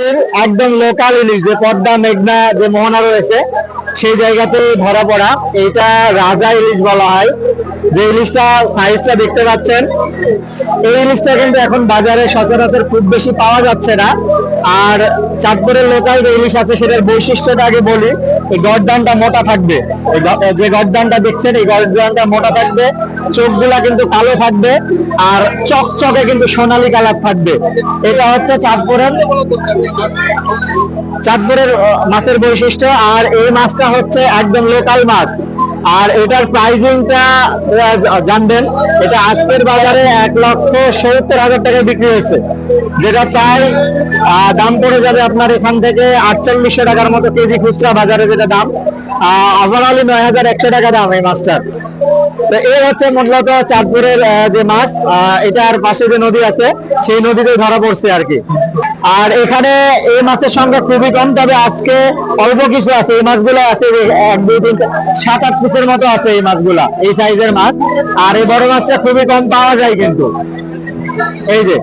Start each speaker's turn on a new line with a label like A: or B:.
A: নদীর একদম লোকাল ইলিশ যে পদ্মা, মেঘনা, যে মোহনা রয়েছে, সেই জায়গাতে ধরা পড়া। এটা রাজা ইলিশ বলা হয়। যে ইলিশটা সাইজটা দেখতে পাচ্ছেন, এই ইলিশটা কিন্তু এখন বাজারে সচরাচর খুব বেশি পাওয়া যাচ্ছে না। আর চাঁদপুরের লোকাল যে ইলিশ আছে, সেটার বৈশিষ্ট্যটা আগে বলি, এই গরদানটা মোটা থাকবে। যে গরদানটা দেখছেন, এই গরদানটা মোটা থাকবে, চোখগুলা কিন্তু কালো থাকবে, আর চকচকে কিন্তু সোনালী কালার থাকবে। এটা হচ্ছে চাঁদপুরের চাঁদপুরের মাছের বৈশিষ্ট্য, আর এই মাছটা হচ্ছে একদম লোকাল মাছ। আর এটার প্রাইসিংটা জানবেন, এটা আজকের বাজারে এক লক্ষ সত্তর হাজার টাকায় বিক্রি হয়েছে, যেটা প্রায় দাম পড়ে যাবে আপনার এখান থেকে আটচল্লিশশো টাকার মতো কেজি খুচরা বাজারে যেটা দাম ওভারঅলি নয় হাজার একশো টাকা দাম এই মাছটার। তো এই হচ্ছে মূলত চাঁদপুরের যে মাছ এটার পাশে যে নদী আছে, সেই নদীতে ধরা পড়ছে আর কি। আর এখানে এই মাছের সংখ্যা খুবই কম, তবে আজকে অল্প কিছু আছে। এই মাছগুলো আছে এক, দুই, তিন, সাত, আট পিসের মতো আছে এই মাছগুলা, এই সাইজের মাছ। আর এই বড় মাছটা খুবই কম পাওয়া যায় কিন্তু। এই যে।